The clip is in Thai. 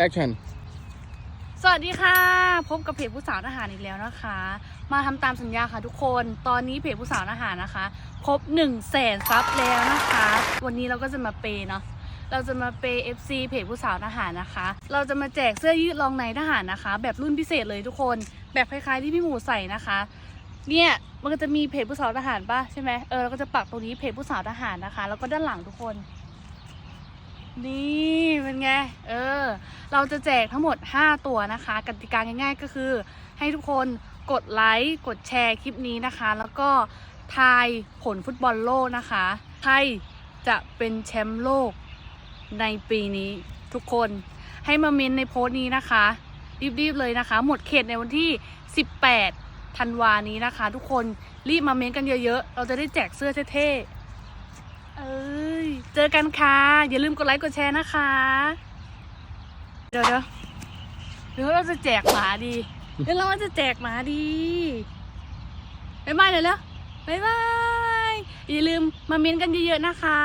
แอคชั่นสวัสดีค่ะ พบกับเพจผู้สาวทหารอีกแล้วนะคะ มาทำตามสัญญาค่ะทุกคน ตอนนี้เพจผู้สาวทหารนะคะ ครบ1นึ่งแสนซับแล้วนะคะ วันนี้เราก็จะมาเปย์เนาะเราจะมาเปย์ FC เพจผู้สาวทหารนะคะ เราจะมาแจกเสื้อยืดรองในทหารนะคะ แบบรุ่นพิเศษเลยทุกคน แบบคล้ายๆที่พี่หมูใส่นะคะ เนี่ยมันก็จะมีเพจผู้สาวทหารป่ะใช่ไหมเออเราก็จะปักตรงนี้เพจผู้สาวทหารนะคะ แล้วก็ด้านหลังทุกคน นี่เป็นไง เออ เราจะแจกทั้งหมด 5 ตัวนะคะ กติกาง่าย ๆ ก็คือ ให้ทุกคนกดไลค์กดแชร์คลิปนี้นะคะ แล้วก็ทายผลฟุตบอลโลกนะคะใครจะเป็นแชมป์โลกในปีนี้ทุกคนให้มาเมนในโพสต์นี้นะคะ รีบๆเลยนะคะ หมดเขตในวันที่ 18ธันวานี้นะคะ ทุกคนรีบมาเมนกันเยอะๆ เราจะได้แจกเสื้อเท่ๆเอ้ยเจอกันค่ะ อย่าลืมกดไลค์กดแชร์นะคะ เดี๋ยวเดี๋ยวหรือว่าเราจะแจกหมาดีหรือเราจะแจกหมาดีบ๊ายบายเลยแล้วบ๊ายบายอย่าลืมมาเม้นกันเยอะๆนะคะ